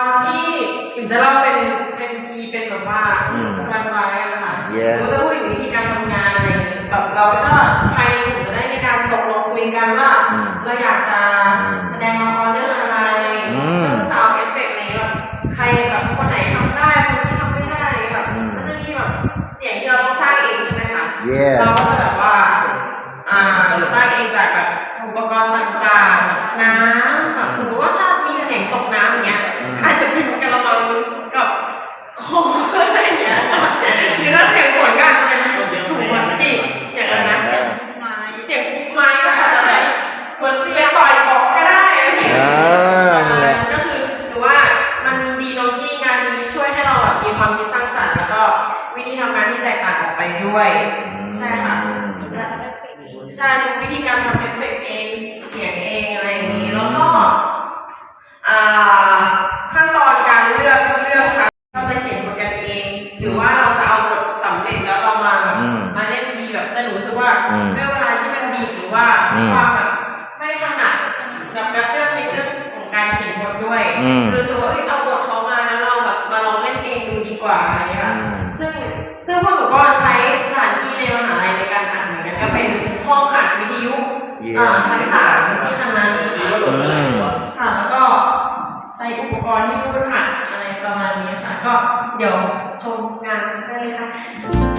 ตอนที่อิ่มจะเล่าเป็นเป็นทีเป็นแบบว่าอืมสบายๆแล้วกันนะคะ Yeah หนูจะพูดถึงวิธีการทำงานอะไรอย่างนี้แบบเราก็ภายในกลุ่มจะได้มีการตกลงคุยกันว่า อืมเราอยากจะอืมแสดงละครเรื่องอะไรอืมเรื่องซาวด์เอฟเฟกต์นี้แบบใครแบบคนไหนทำได้คนนี้ทำไม่ได้แบบอืม มันจะมีแบบเสียงที่เราต้องสร้างเองใช่ไหมคะ Yeah เราก็จะแบบว่า อ่าสร้างเองจากแบบอุปกรณ์ต่างๆแบบน้ ความคิดสร้างสรรค์แล้วก็วิธีทำงานที่แตกต่างออกไปด้วย ใช่ค่ะและใช่รู้วิธีการทำเอฟเฟกต์เองเสียงเองอะไรอย่างนี้แล้วก็อ่าขั้นตอนการเลือกเลือกค่ะเราจะเขียนบทกันเอง หรือว่าเราจะเอาบทสำเร็จแล้วเรามาแบบอืมมาเล่นทีแบบแต่หนูรู้สึกว่าอืมด้วยเวลาที่มันบีบหรือว่าอืมความแบบไม่ถนัดแบบกระเจิงในเรื่องของการเขียนบทด้วยอืม รู้สึกว่าเอ้ยเอาบทเขามาแล้วเราแบบมาลองเล่นเองดูดี กว่าอะไรอย่างเงี้ยค่ะอืมซึ่งซึ่งพวกหนูก็ใช้สถานที่ในมหาลัยในการอัดเหมือนกันก็เป็นห้องอัดวิทยุ Yeah อ่าชั้นสามที่คณะนี้ดีค่ะว่าโหลดอะไรวะค่ะแล้วก็ใช้อุปกรณ์ที่รุ่นอัดอะไรประมาณนี้ค่ะ ก็เดี๋ยวชมงานได้เลยค่ะ